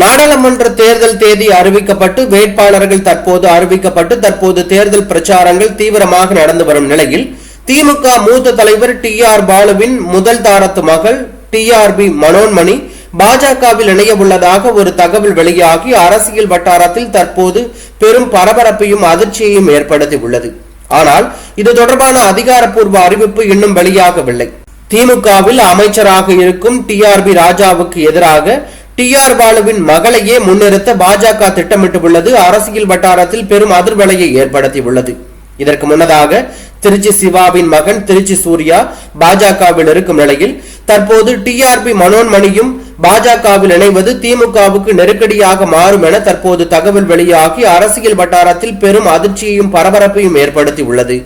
நாடாளுமன்ற தேர்தல் தேதி அறிவிக்கப்பட்டு வேட்பாளர்கள் தற்போது அறிவிக்கப்பட்டு தற்போது தேர்தல் பிரச்சாரங்கள் தீவிரமாக நடந்து வரும் நிலையில் திமுக மூத்த தலைவர் டி ஆர் பாலுவின் முதல் தாரத்து மகள் டி ஆர் பி மனோன்மணி பாஜகவில் இணைய உள்ளதாக ஒரு தகவல் வெளியாகி அரசியல் வட்டாரத்தில் தற்போது பெரும் பரபரப்பையும் அதிர்ச்சியையும் ஏற்படுத்தி உள்ளது. ஆனால் இது தொடர்பான அதிகாரப்பூர்வ அறிவிப்பு இன்னும் வெளியாகவில்லை. திமுகவில் அமைச்சராக இருக்கும் டி ஆர் பி ராஜாவுக்கு எதிராக டி ஆர் பாலுவின் மகளையே முன்னிறுத்த பாஜக திட்டமிட்டுள்ளது. அரசியல் வட்டாரத்தில் பெரும் அதிர்வலையை ஏற்படுத்தியுள்ளது. இதற்கு முன்னதாக திருச்சி சிவாவின் மகன் திருச்சி சூர்யா பாஜகவில் இருக்கும் நிலையில் தற்போது டிஆர்பி மனோன்மணியும் பாஜகவில் இணைவது திமுகவுக்கு நெருக்கடியாக மாறும் என தற்போது தகவல் வெளியாகி அரசியல் வட்டாரத்தில் பெரும் அதிர்ச்சியையும் பரபரப்பையும் ஏற்படுத்தி உள்ளது